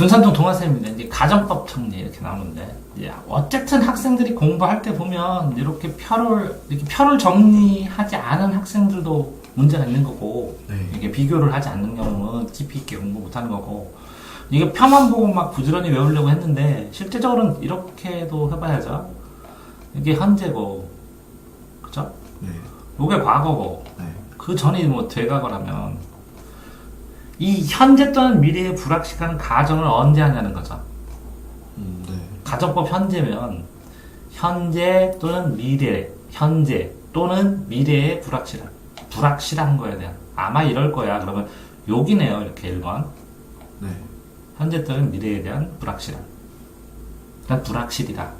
둔산동 동화쌤입니다. 이제 가정법 정리 이렇게 나오는데, 어쨌든 학생들이 공부할 때 보면 이렇게 표를 이렇게 표를 정리하지 않은 학생들도 문제가 있는 거고, 네. 이게 비교를 하지 않는 경우는 깊이 있게 공부 못하는 거고, 이게 표만 보고 막 부지런히 외우려고 했는데 실제적으로는 이렇게도 해봐야죠. 이게 현재고, 그죠? 네. 이게 과거고, 네. 그 전이 뭐 되가거라면 이 현재 또는 미래의 불확실한 가정을 언제 하냐는 거죠. 음, 네. 가정법 현재면 현재 또는 미래, 현재 또는 미래의 불확실한 불확실한 거에 대한 아마 이럴 거야. 그러면 여기네요. 이렇게 1번. 네. 현재 또는 미래에 대한 불확실한. 그냥 불확실이다.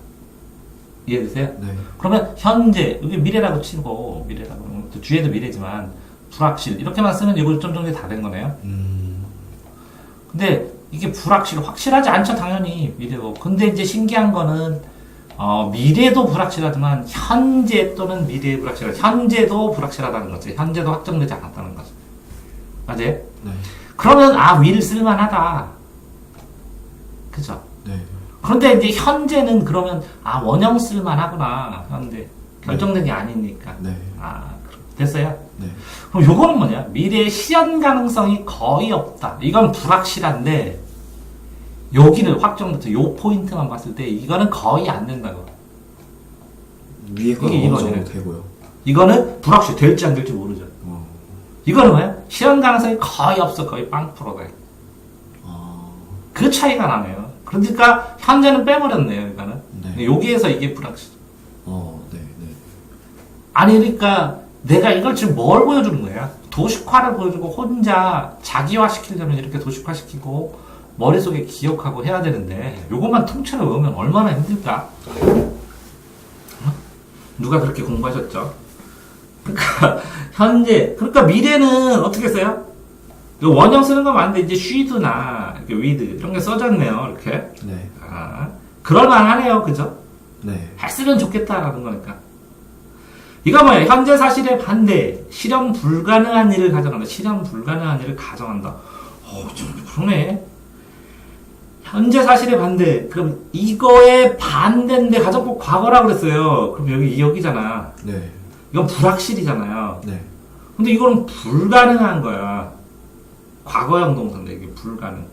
이해되세요? 네. 그러면 현재 여기 미래라고 치고 미래라고 뒤에도 미래지만 불확실 이렇게만 쓰면 이거 좀 정리 다 된 거네요. 음, 근데 이게 불확실 확실하지 않죠 당연히 미래고. 근데 이제 신기한 거는 어, 미래도 불확실하지만 현재 또는 미래의 불확실하 현재도 불확실하다는 거지. 현재도 확정되지 않았다는 거지. 맞아요? 네. 그러면 아 will 쓸만하다. 그죠? 네. 그런데 이제 현재는 그러면 아 원형 쓸만하구나. 현재 결정된 게 아니니까. 네. 아 됐어요? 네. 그럼 요거는 뭐냐? 미래의 실현 가능성이 거의 없다. 이건 불확실한데 여기는 확정부터 요 포인트만 봤을 때 이거는 거의 안 된다고. 위에 건 이게 어느 이거네요. 정도 되고요. 이거는 불확실 될지 안 될지 모르죠. 어. 이거는 뭐야? 실현 가능성이 거의 없어. 거의 빵 프로다. 아, 그 차이가 나네요. 그러니까 현재는 빼버렸네요. 이거는. 네. 여기에서 이게 불확실. 어, 네, 네. 아니 그러니까 내가 이걸 지금 뭘 보여주는 거야? 도식화를 보여주고 혼자 자기화 시키려면 이렇게 도식화 시키고 머릿속에 기억하고 해야 되는데 요것만 통째로 외우면 얼마나 힘들까? 어? 누가 그렇게 공부하셨죠? 그러니까 현재 그러니까 미래는 어떻게 써요? 원형 쓰는 거 맞는데 이제 이렇게 with 이런 게 써졌네요 이렇게 네. 아 그럴 만하네요 그죠? 네. 했으면 좋겠다라는 거니까. 이거 뭐야? 현재 사실에 반대. 실현 불가능한 일을 가정한다. 실현 불가능한 일을 가정한다. 어, 좀 그러네. 현재 사실에 반대. 그럼 이거에 반대인데 가정법 과거라고 그랬어요. 그럼 여기 여기잖아. 네. 이건 불확실이잖아요. 네. 근데 이거는 불가능한 거야. 과거형 동사인데 이게 불가능.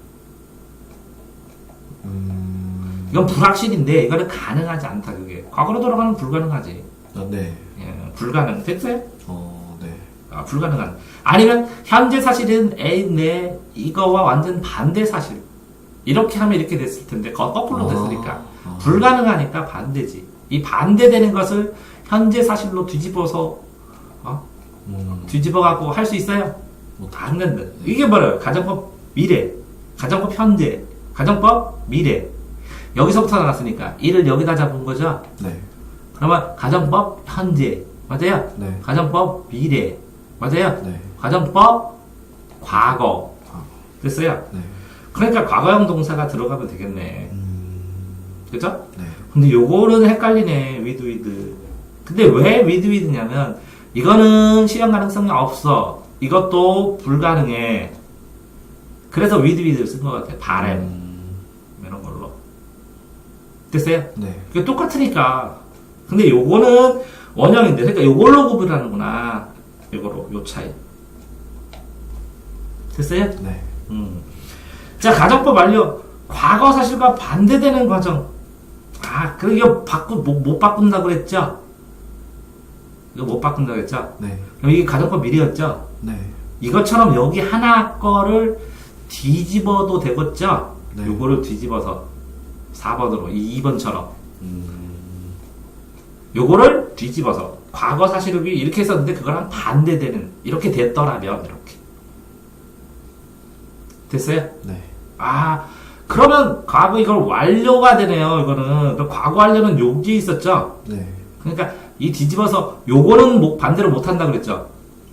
음, 이건 불확실인데 이거는 가능하지 않다. 그게 과거로 돌아가면 불가능하지. 아, 네. 예, 불가능. 됐어요? 어, 네. 아, 불가능한. 아니면 현재 사실은 A 내 이거와 완전 반대 사실. 이렇게 하면 이렇게 됐을 텐데 거- 거꾸로 아, 됐으니까 아. 불가능하니까 반대지. 이 반대되는 것을 현재 사실로 뒤집어서 어? 음, 뒤집어 갖고 할 수 있어요? 못안 된다. 이게 뭐예요? 가정법 미래, 가정법 현재, 가정법 미래. 여기서부터 나왔으니까 이를 여기다 잡은 거죠. 네. 그러면 가정법 현재 맞아요? 네. 가정법 미래 맞아요? 네. 가정법 과거 아, 됐어요? 네. 그러니까 과거형 동사가 들어가면 되겠네 음, 그죠? 네. 근데 요거는 헷갈리네 with with 근데 왜 with with냐면 이거는 실현 가능성이 없어 이것도 불가능해 그래서 with with를 쓴 것 같아 바램 음, 이런 걸로 됐어요? 네. 그게 똑같으니까. 근데 요거는 원형인데, 그러니까 요걸로 구분하는구나. 요거로, 요 차이. 됐어요? 네. 음. 자, 가정법 완료. 과거 사실과 반대되는 과정. 아, 그래, 이거 바꾸, 못, 못 바꾼다고 그랬죠? 이거 못 바꾼다고 그랬죠? 네. 그럼 이게 가정법 미래였죠? 네. 이것처럼 여기 하나 거를 뒤집어도 되겠죠? 네. 요거를 뒤집어서 4번으로, 2번처럼. 음, 요거를 뒤집어서 과거 사실을 이렇게 했었는데 그거랑 반대되는 이렇게 됐더라면 이렇게 됐어요? 네. 아 그러면 과거 이걸 완료가 되네요 이거는 과거 완료는 여기에 있었죠 네. 그러니까 이 뒤집어서 요거는 못- 반대로 못 한다 그랬죠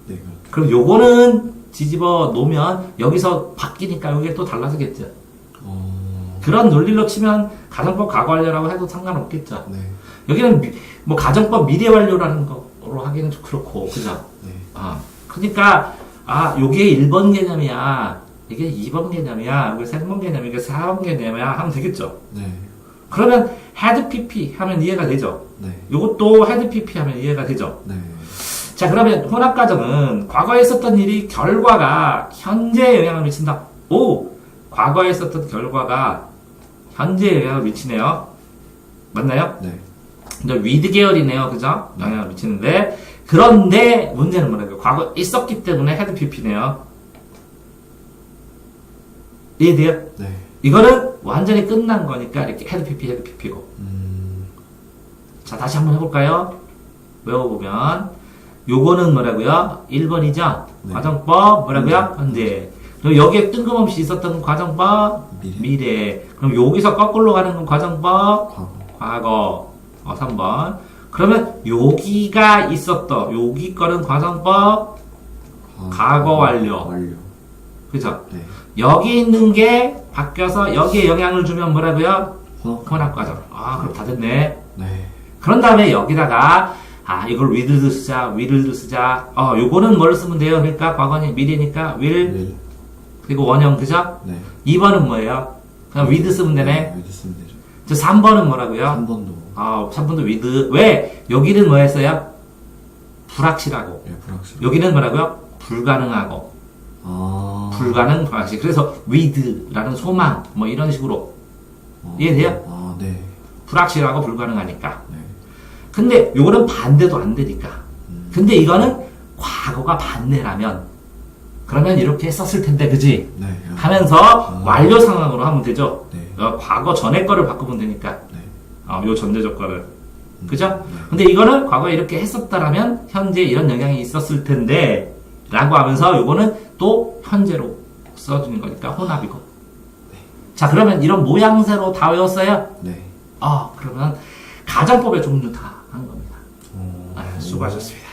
네. 그럼 요거는 뒤집어 놓으면 여기서 바뀌니까 여기에 또 달라지겠죠 어, 그런 논리로 치면 가정법 과거 완료라고 해도 상관없겠죠 네. 여기는 미- 뭐 가정법 미래 완료라는 거로 하기는 좀 그렇고 그죠? 네. 아 그러니까 아 요게 1번 개념이야 이게 2번 개념이야, 이게 3번 개념이야, 이게 4번 개념이야 하면 되겠죠. 네. 그러면 헤드 PP 하면 이해가 되죠. 네. 이것도 헤드 PP 하면 이해가 되죠. 네. 자, 그러면 혼합 과정은 과거에 있었던 일이 결과가 현재에 영향을 미친다. 오! 과거에 있었던 결과가 현재에 영향을 미치네요. 맞나요? 네. 이제 위드 계열이네요. 그죠? 영향을 미치는데. 그런데 문제는 뭐냐면 과거 있었기 때문에 헤드 PP네요. 이해돼요? 네. 이거는 완전히 끝난 거니까 이렇게 헤드 PP, 헤드 PP고. 음. 자, 다시 한번 해볼까요? 외워보면, 요거는 뭐라고요? 1번이죠? 네. 과정법, 뭐라고요? 현재. 그럼 여기에 뜬금없이 있었던 과정법, 미래. 미래. 그럼 여기서 거꾸로 가는 건 과정법, 과거. 과거. 어, 3번. 그러면 여기가 있었던, 여기 거는 과정법, 과거 완료. 완료. 그죠? 네. 여기 있는 게 바뀌어서 여기에 영향을 주면 뭐라고요? 혼합. 혼합 과정. 아, 그럼 다 됐네. 네. 그런 다음에 여기다가 아 이걸 will도 쓰자 will도 쓰자 어 요거는 뭘 쓰면 돼요 그러니까 과거니 미래니까 will 네. 그리고 원형 그죠 네. 2번은 뭐예요 그냥 with 쓰면 되네 네. 쓰면 되죠. 저 3번은 뭐라고요 한 번도. 아 3번도 with 왜 여기는 뭐 했어요 불확실하고 예, 불확실. 여기는 뭐라고요 불가능하고 아. 불가능 불확실 그래서 with라는 소망 뭐 이런 식으로 어. 이해돼요? 아, 네. 불확실하고 불가능하니까 네. 근데 요거는 반대도 안 되니까 음. 근데 이거는 과거가 반대라면 그러면 이렇게 썼을 텐데 그지 네. 아. 하면서 아. 완료 상황으로 하면 되죠 네. 어, 과거 전에 거를 바꾸면 되니까 네. 어, 요 전제적 거를 음. 그죠 네. 근데 이거는 과거에 이렇게 했었다라면 현재 이런 영향이 있었을 텐데 라고 하면서 요거는 또 현재로 써주는 거니까 혼합이고 자 그러면 이런 모양새로 다 외웠어요 네. 아 그러면 가정법의 종류 다 한 겁니다 어. 아, 수고하셨습니다